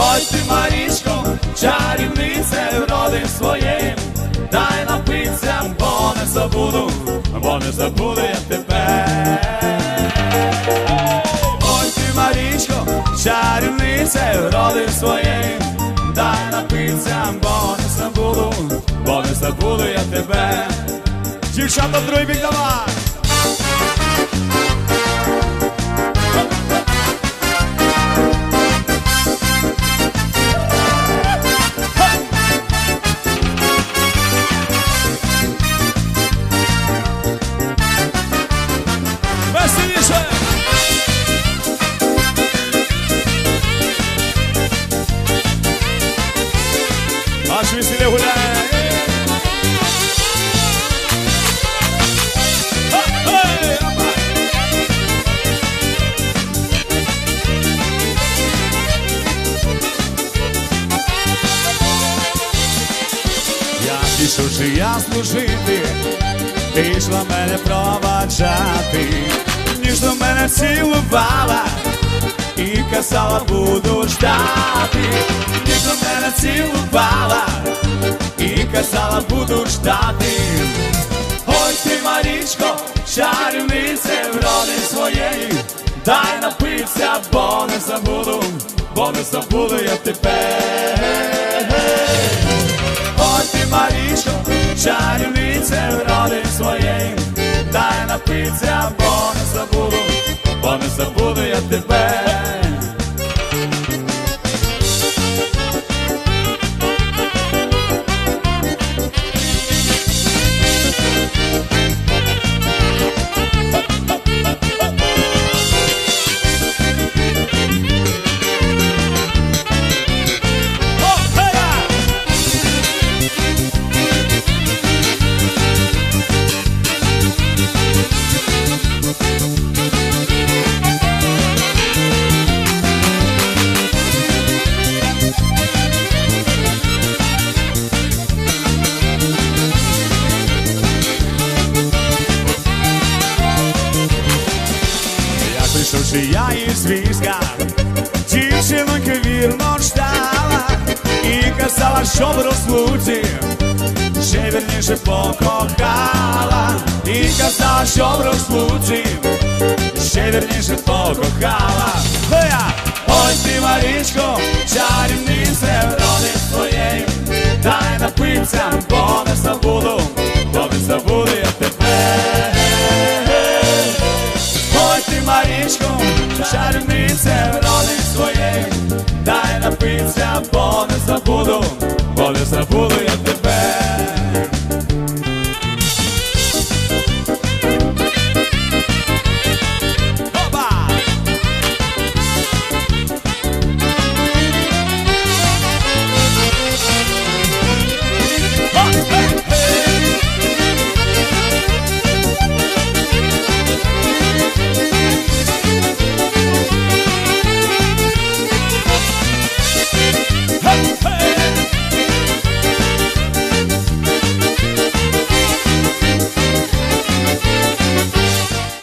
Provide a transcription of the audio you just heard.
Ой ти, Марічко, чарівниця роди своєї, дай напиться, бо не забуду, бо не забуду я тебе. Ой ти, Марічко, чарівниця роди своєї, дай напиться, бо не забуду, бо не забуду я тебе. Дівчата, другий бік давай! Аж веселі гуляє! Ха-хей! Опа! Я пішов же я служити, ти йшла мене проваджати, ніжно мене цілувала і казала, буду ждати, ніжно мене цілувала і казала, буду ждати. Ой ти, Марічко, чарівниця вроди своєї, дай напитися, бо не забуду, бо не забуду я тебе. Ой ти, Марічко, чарівниця вроди своєї, дай напитися, Прийшов, я із війська, дівчинонька вірно ждала і казала, що в розлуці ще вірніше покохала, і казала, що в розлуці ще вірніше покохала. Хоя! Ой ти, Марічко, чарівниця роди своєї, дай напитися, бо не забуду, бо не забуду я тебе.